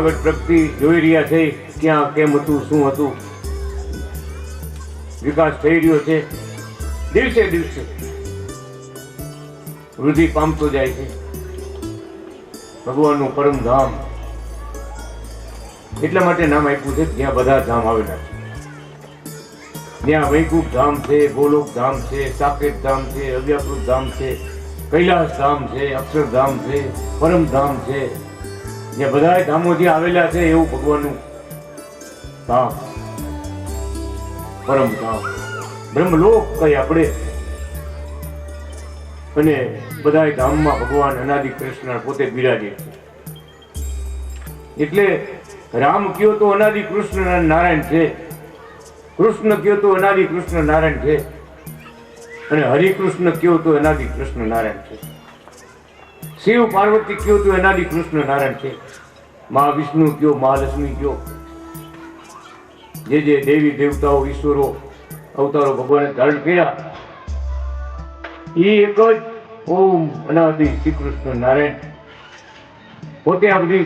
આગળ પ્રગતિ જોઈ રહ્યા છે, ક્યાં, કેમ હતું, શું હતું? વિકાસ થઈ રહ્યો છે. દિવસે દિવસે વૃદ્ધિ પામતો જાય છે. ભગવાનનું પરમ ધામ. એટલા માટે નામ આપ્યું છે જ્યાં બધા ધામ આવેલા છે. ત્યાં વૈકુંઠ ધામ છે, ગોલોક ધામ છે, સાકેત ધામ છે, અવ્યાકૃત ધામ છે, કૈલાસ ધામ છે, અક્ષરધામ છે, પરમ ધામ છે. જ્યાં બધા જે આવેલા છે એવું ભગવાનનું. ધામ પરમ ધામ બ્રહ્મલોક કઈ આપણે. અને બધા ધામમાં ભગવાન અનાદિ કૃષ્ણ પોતે બિરાજે એટલે રામ કયો તો અનાદિ કૃષ્ણ નારાયણ છે. કૃષ્ણ કયો તો અનાદિ કૃષ્ણ નારાયણ છે. અને હરિકૃષ્ણ કયો તો અનાદિ કૃષ્ણ નારાયણ છે. શિવ પાર્વતી કયો તો એનાથી કૃષ્ણ નારાયણ છે. મા વિષ્ણુ કયો મહાલક્ષ્મી કયો. જે જે દેવી દેવતાઓ, ઈશ્વરો, અવતારો ભગવાને ધારણ કર્યા, એ એક જ ઓમ અનાદિ શ્રી કૃષ્ણ નારાયણ. પોતે આ બધી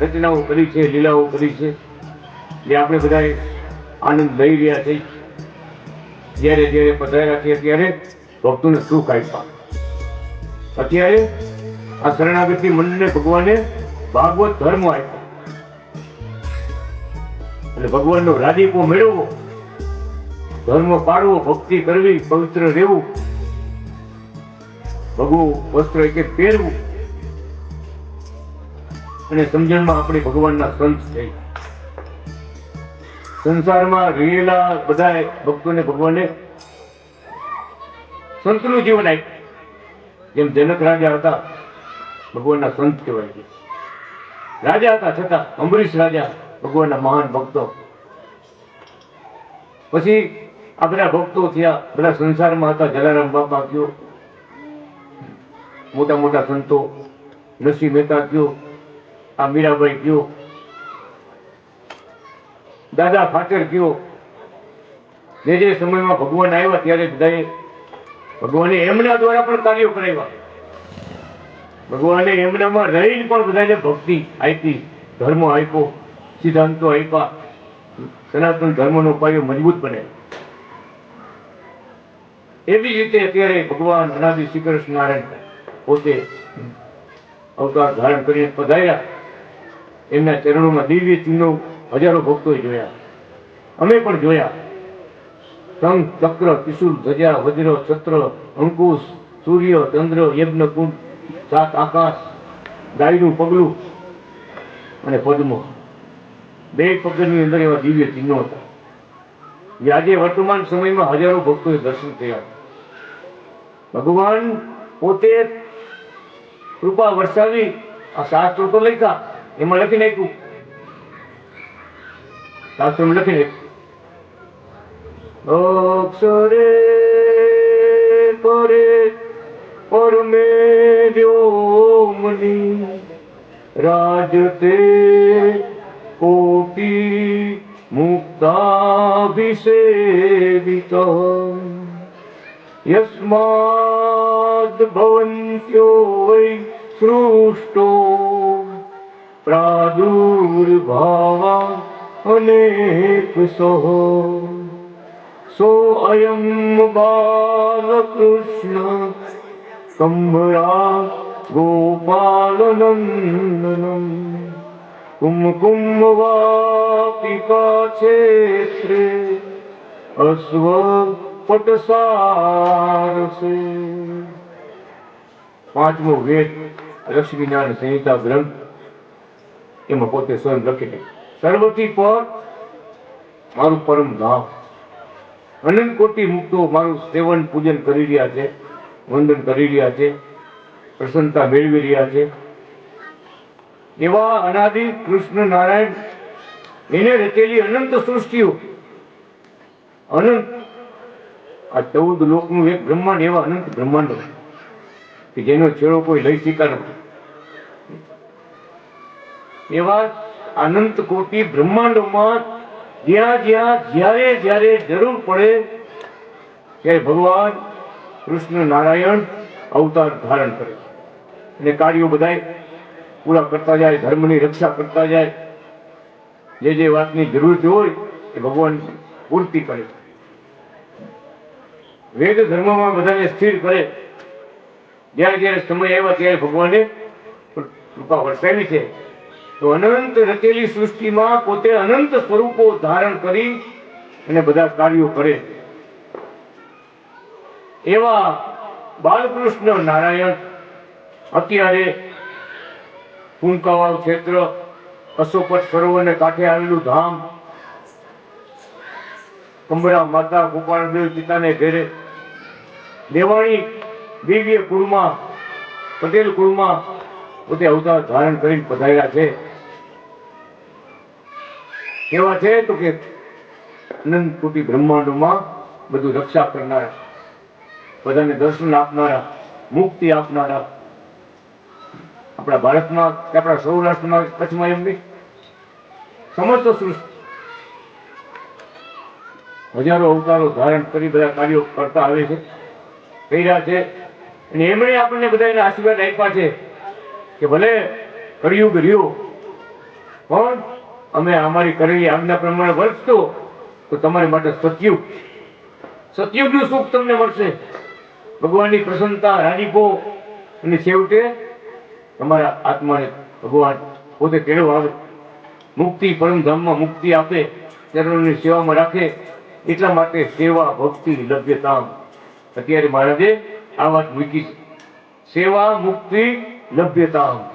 રચનાઓ કરી છે, લીલાઓ કરી છે. જે આપણે બધાએ આનંદ લઈ રહ્યા છે. જ્યારે જ્યારે પધાર્યા છે, ત્યારે ભક્તોને સુખ આપ્યા. અત્યારે આ શરણાગતિ મનને ભગવાને ભાગવત ધર્મ આપ્યો. એટલે ભગવાનનો રાજીપો મેળવવો ધર્મ પાડવો ભક્તિ કરવી, પવિત્ર રહેવું. ભગવું વસ્ત્ર એક પહેરવું. અને સમજણમાં આપણે ભગવાનના સંત થઈ. સંસારમાં રહેલા બધા ભક્તોને ભગવાને સંતનું જીવન આપ્યું. જેમ જનક રાજા હતા ભગવાનના સંત કહેવાય છે. રાજા હતા છતાં અંબરીશ રાજા ભગવાનના મહાન ભક્તો. પછી આ બધા ભક્તો થયા, બધા સંસારમાં હતા. જલારામ બાપા કયો મોટા મોટા સંતો, નરસિંહ મહેતા કયો આ મીરાબાઈ કયો દાદા ફાચર કયો જે જે સમયમાં ભગવાન આવ્યા, ત્યારે બધાએ ભગવાને એમના દ્વારા પણ કાર્યો કરાવ્યા. ભગવાને એમનામાં રહીને પણ બધાને ભક્તિ આપી, ધર્મ આપ્યો, સિદ્ધાંતો આપ્યા. સનાતન ધર્મનો પાયો મજબૂત બને. એવી રીતે અત્યારે ભગવાન અનાદિ શ્રી કૃષ્ણ નારાયણ પોતે અવતાર ધારણ કરીને પધાર્યા. એમના ચરણોમાં દિવ્ય ચિહ્નો હજારો ભક્તોએ જોયા. અમે પણ જોયા. શંખ, ચક્ર ત્રિશુલ ધજા, વજ્ર, છત્ર, અંકુશ, સૂર્ય, ચંદ્ર યજ્ઞ કુંડ સાત આકાશ, ગાયનું પગલું અને પદ્મો. બે પગની અંદર એવા દિવ્ય ચિહ્નો હતા. આજે વર્તમાન સમયમાં હજારો ભક્તોએ દર્શન થયા ભગવાન પોતે કૃપા વરસાવી આ શાસ્ત્રો તો લખ્યા, એમાં લખી નાખ્યું. શાસ્ત્રમાં લખી નાખ્યું. અક્ષરે પરમે વ્યોમની રાજતે કોટી મુક્તાભિષેવિત. યસ્માદ ભવન્ત્યો વૈ સૃષ્ટો પ્રાદુર્ભાવા અનેક સો સો અયમ બાલકૃષ્ણ કંભરા ગોપાલનંદનમ કુમકુમ વાપિકા ક્ષેત્રે અશ્વ પટસારસે પાંચમો વેદ લક્ષ્મીનારાયણ સંહિતા ગ્રંથ એમાં પોતે સ્વયં લખી સર્વથી પર મારું પરમ ધામ અનંત કોટી મુક્તો મારું સેવન પૂજન કરી રહ્યા છે વંદન કરી રહ્યા છે, પ્રસન્નતા મેળવી રહ્યા છે. એવા અનાદિ કૃષ્ણ નારાયણ એને રચેલી અનંત સૃષ્ટિઓ. અનંત. આ ચૌદ લોકનું એક બ્રહ્માંડ, એવા અનંત બ્રહ્માંડો કે જેનો છેડો કોઈ લઈ શકા નથી. એવા અનંત કોટી બ્રહ્માંડોમાં જ્યાં જ્યાં, જ્યારે જ્યારે જરૂર પડે, ત્યારે ભગવાન કૃષ્ણ નારાયણ અવતાર ધારણ કરે અને કાર્યો બધાય પૂરા કરતા જાય, ધર્મની રક્ષા કરતા જાય. જે જે વાતની જરૂર હોય એ ભગવાન પૂર્તિ કરે વેદ ધર્મમાં બધાને સ્થિર કરે. જ્યારે જ્યારે સમય આવ્યા ત્યારે ભગવાને કૃપા વરસાવી છે. તો અનંત રચેલી સૃષ્ટિમાં પોતે અનંત સ્વરૂપો ધારણ કરી અને બધા કાર્યો કરે એવા બાલકૃષ્ણ નારાયણ અત્યારે કુંકાવાવ ક્ષેત્ર સરોવર સરોવરને કાંઠે આવેલું ધામ કંબરા માતા ગોપાલદેવ પિતાને ઘેરે, દેવાણી દિવ્ય કુળમાં, પટેલ કુળમાં પોતે અવતાર ધારણ કરીને પધાર્યા છે. કેવા છે તો કે અનંત કોટી બ્રહ્માંડમાં બધું રક્ષા કરનારા બધાને દર્શન આપનારા, મુક્તિ આપનારા. આપણા ભારતમાં કે આપણા સૌરાષ્ટ્રમાં, કચ્છમાં એમ નહીં. સમસ્ત સૃષ્ટિ. હજારો અવતારો ધારણ કરી બધા કાર્યો કરતા આવે છે, કર્યા છે. અને એમણે આપણને બધાને આશીર્વાદ આપ્યા છે કે ભલે કળિયુગ રહ્યો, પણ અમે અમારી કરેલી આજ્ઞા પ્રમાણે વર્તશો તો તમારી માટે સતયુગ, સતયુગનું સુખ તમને મળશે. ભગવાનની પ્રસન્નતા રાજીપો અને છેવટે તમારા આત્માને ભગવાન પોતે કેળવ આવે. મુક્તિ પરમધામમાં મુક્તિ આપે. ચરણોની સેવામાં રાખે. એટલા માટે સેવા ભક્તિ લભ્યતા અત્યારે મહારાજે આ વાત મૂકી સેવા મુક્તિ લભ્યતા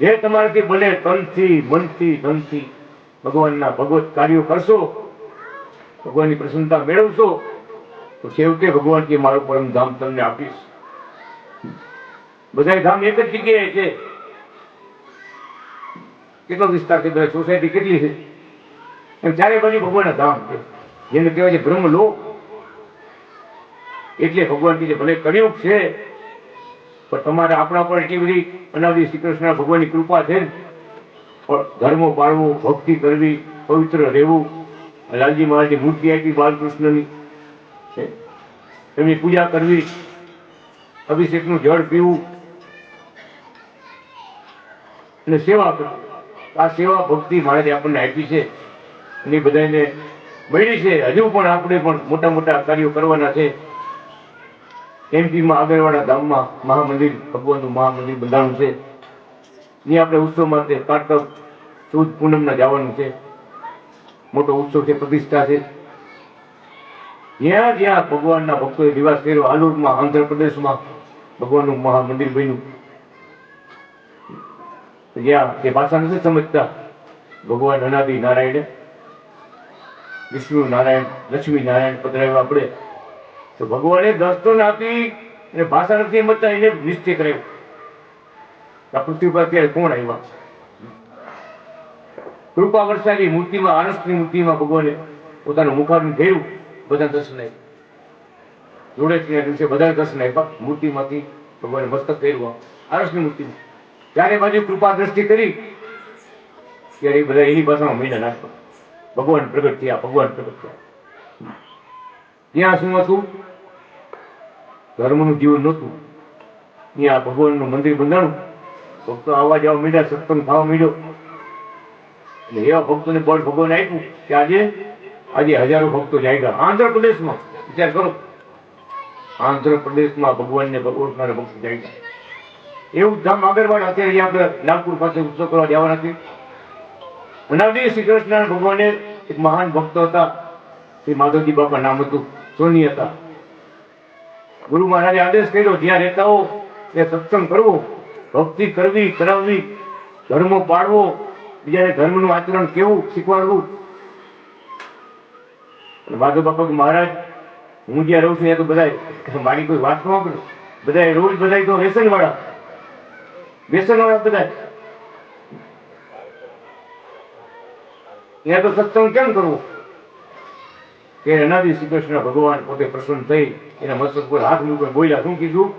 જે તમારાથી બને તનથી, મનથી, ધનથી ભગવાનના ભગવત કાર્યો કરશો, ભગવાનની પ્રસન્નતા મેળવશો તો છેવટે ભગવાન કે મારું પરમ ધામ તમને આપીશ. બધા ધામ એક જ જગ્યાએ છે. કેટલો વિસ્તાર છે? સોસાયટી કેટલી છે? એમ ચારે બાજુ ભગવાનના ધામ છે. જેને કહેવાય છે બ્રહ્મલોક. એટલે ભગવાન કીધે ભલે કળિયુગ છે, પણ તમારે આપણા પર એટલી બધી અનાદિ શ્રી કૃષ્ણ ભગવાનની કૃપા છે પણ ધર્મ પાળવો, ભક્તિ કરવી, પવિત્ર રહેવું, લાલજી મહારાજની મૂર્તિ આપી બાલકૃષ્ણની. એમની પૂજા કરવી, અભિષેકનું જળ પીવું અને સેવા કરવી. આ સેવા ભક્તિ મારે આપણને આપી છે અને એ બધાને મળી છે. હજુ પણ આપણે પણ મોટા મોટા કાર્યો કરવાના છે. એમપીમાં આગળવાળા ગામમાં મહામંદિર, ભગવાનનું મહામંદિર બંધાણું છે. ને આપણે ઉત્સવ માટે કારતક, સુદ પૂનમના જવાનું છે. મોટો ઉત્સવ છે, પ્રતિષ્ઠા છે. જ્યાં જ્યાં ભગવાનના ભક્તોએ નિવાસ કર્યો, આલુરમાં, આંધ્રપ્રદેશમાં, ભગવાનનું મહામંદિર બન્યું. જ્યાં તે ભાષા નથી સમજતા. ભગવાન અનાદિ નારાયણ, વિષ્ણુ નારાયણ, લક્ષ્મી નારાયણ પધરાવ્યા આપણે. તો ભગવાને દર્શન આપી અને ભાષા નથી સમજતા, એને નિશ્ચય કર્યો. આ પૃથ્વી પર અત્યારે કોણ આવ્યા? કૃપા વર્ષાની મૂર્તિમાં, આનંદની મૂર્તિમાં ભગવાને પોતાનું મુખારનું થયું બધા દર્શન આપ્યા. જોડેથી દિવસે બધા દર્શન ભગવાને મસ્તક શું ધર્મનું જીવન નહોતું. ત્યાં ભગવાનનું મંદિર બંધાણું. ભક્તો આવવા જવા મીડ્યા, સત્સંગ થવા મીડ્યો. એટલે એવા ભક્તોને બળ ભગવાન આપ્યું કે આજે આજે હજારો ભક્તો જાગ્યા આંધ્રપ્રદેશમાં. વિચાર કરો. આંધ્રપ્રદેશમાં ભગવાનને ભગવતનારા ભક્તો જાગ્યા એવું ધામ આગળવાડ અત્યારે આપણે નાગપુર પાસે ઉત્સવ કરવા જવાના છે અનાદિ શ્રી કૃષ્ણ ભગવાને એક મહાન ભક્ત હતા. શ્રી માધવજી બાપા નામ હતું સોની હતા. ગુરુ મહારાજે આદેશ કર્યો, જ્યાં રહેતા હો, ત્યાં સત્સંગ કરવો, ભક્તિ કરવી, કરાવવી, ધર્મ પાળવો, બીજાને ધર્મનું આચરણ કેવું, શીખવાડવું. અને માધવ બાપા મહારાજ, હું જ્યાં રહું છું ત્યાં તો બધા મારી કોઈ વાત ન કરું. બધા રોજ બધા તો વ્યસન વાળા વ્યસન વાળા બધા ત્યાં તો સત્સંગ કેમ કરવો? કે અનાદિ શ્રી કૃષ્ણ ભગવાન પોતે પ્રસન્ન થઈ, એના મસ્તક પર હાથ મૂકીને બોલ્યા. શું કીધું?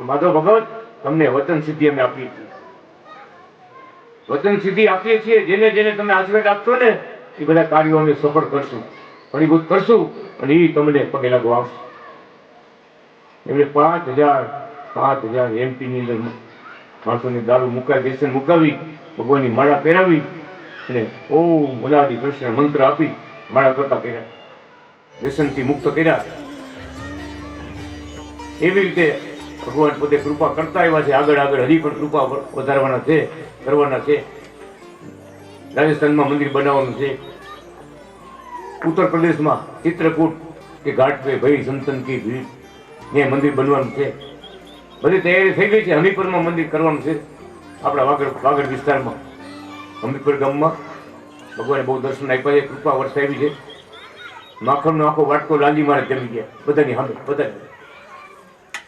માધવ ભગવત તમને વચન સિદ્ધિ અમે આપીએ છીએ. વચન સિદ્ધિ આપીએ છીએ, જેને જેને તમે આશીર્વાદ આપશો ને, એ બધા કાર્યો અમે સફળ કરશું. ફળીભૂત કરશું અને એ તમને પગે લાગવા આવશે. એમણે પાંચ હજાર, સાત હજાર એમપી ની અંદર માણસોને દારૂ મુકાવી બેસન મુકાવી, ભગવાનની માળા પહેરાવી અને ઓમ અનાદિ કૃષ્ણ મંત્ર આપી માળા કરતા કર્યા વ્યસનથી મુક્ત કર્યા. એવી રીતે ભગવાન પોતે કૃપા કરતા એવા છે. આગળ આગળ હજી પણ કૃપા વધારવાના છે, કરવાના છે. રાજસ્થાનમાં મંદિર બનાવવાનું છે. ઉત્તર પ્રદેશમાં ચિત્રકૂટ કે ઘાટ પે ભાઈ સંતન કી ભીડ ત્યાં મંદિર બનવાનું છે. બધી તૈયારી થઈ ગઈ છે. હમીપુરમાં મંદિર કરવાનું છે. આપણા વાગડ વાગડ વિસ્તારમાં. હમીપુર ગામમાં ભગવાને બહુ દર્શન આપ્યા છે. કૃપા વરસાવી છે. માખણનો આખો વાટકો લાંજી મારે જમી ગયા. બધાની સામે, બધાની.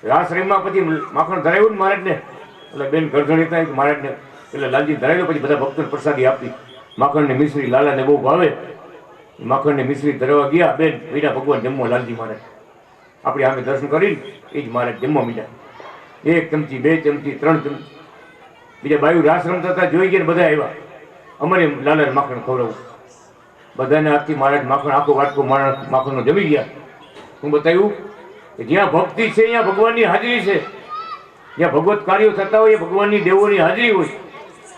રાસરીમાં પછી માખણ ધરાવ્યું ને મહારાજને. એટલે બેન ગરધણી હતા મહારાજને. એટલે લાલજી ધરાવ્યો. પછી બધા ભક્તોને પ્રસાદી આપી. માખણને મિશ્રી લાલાને બહુ ભાવે. માખણને મિશ્રી ધરવા ગયા, બેન, મીરા ભગવાન જમવા લાલજી મહારાજ આપણે આમે દર્શન કરીને એ જ મહારાજ જમવા મીડા એક ચમચી, બે ચમચી, ત્રણ ચમચી બીજા બાયુ રાસ રમતા હતા જોઈ ગયા બધા આવ્યા. અમારે લાલાને માખણ ખવડાવું. બધાને હાથથી મહારાજ માખણ, આખો વાટકો માણસ માખણનો જમી ગયા. હું બતાવ્યું કે જ્યાં ભક્તિ છે, ત્યાં ભગવાનની હાજરી છે. જ્યાં ભગવત કાર્યો થતા હોય, એ ભગવાનની દેવોની હાજરી હોય.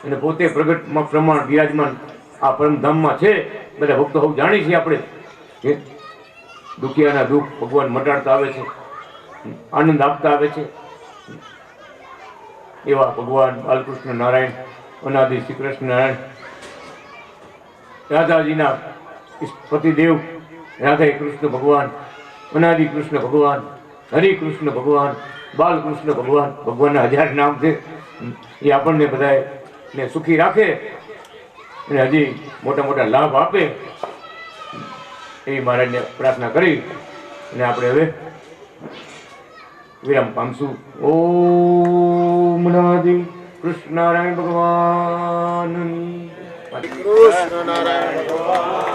અને પોતે પ્રગટમાં પ્રમાણ બિરાજમાન આ પરમધામમાં છે. બધા ભક્તો હું જાણીએ છીએ આપણે. દુખિયાના દુઃખ ભગવાન મટાડતા આવે છે. આનંદ આપતા આવે છે. એવા ભગવાન બાલકૃષ્ણ નારાયણ, અનાદિ શ્રી કૃષ્ણ નારાયણ, રાધાજીના પતિદેવ રાધા કૃષ્ણ ભગવાન, અનાદિ કૃષ્ણ ભગવાન, હરિ કૃષ્ણ ભગવાન, બાલકૃષ્ણ ભગવાન, ભગવાનના હજાર નામ છે. એ આપણને બધાએ ને સુખી રાખે. અને હજી મોટા મોટા લાભ આપે એવી મહારાજને પ્રાર્થના કરી અને આપણે હવે વિરામ પામશું. ઓમ નાદિ કૃષ્ણ નારાયણ ભગવાન કૃષ્ણ નારાયણ ભગવાન.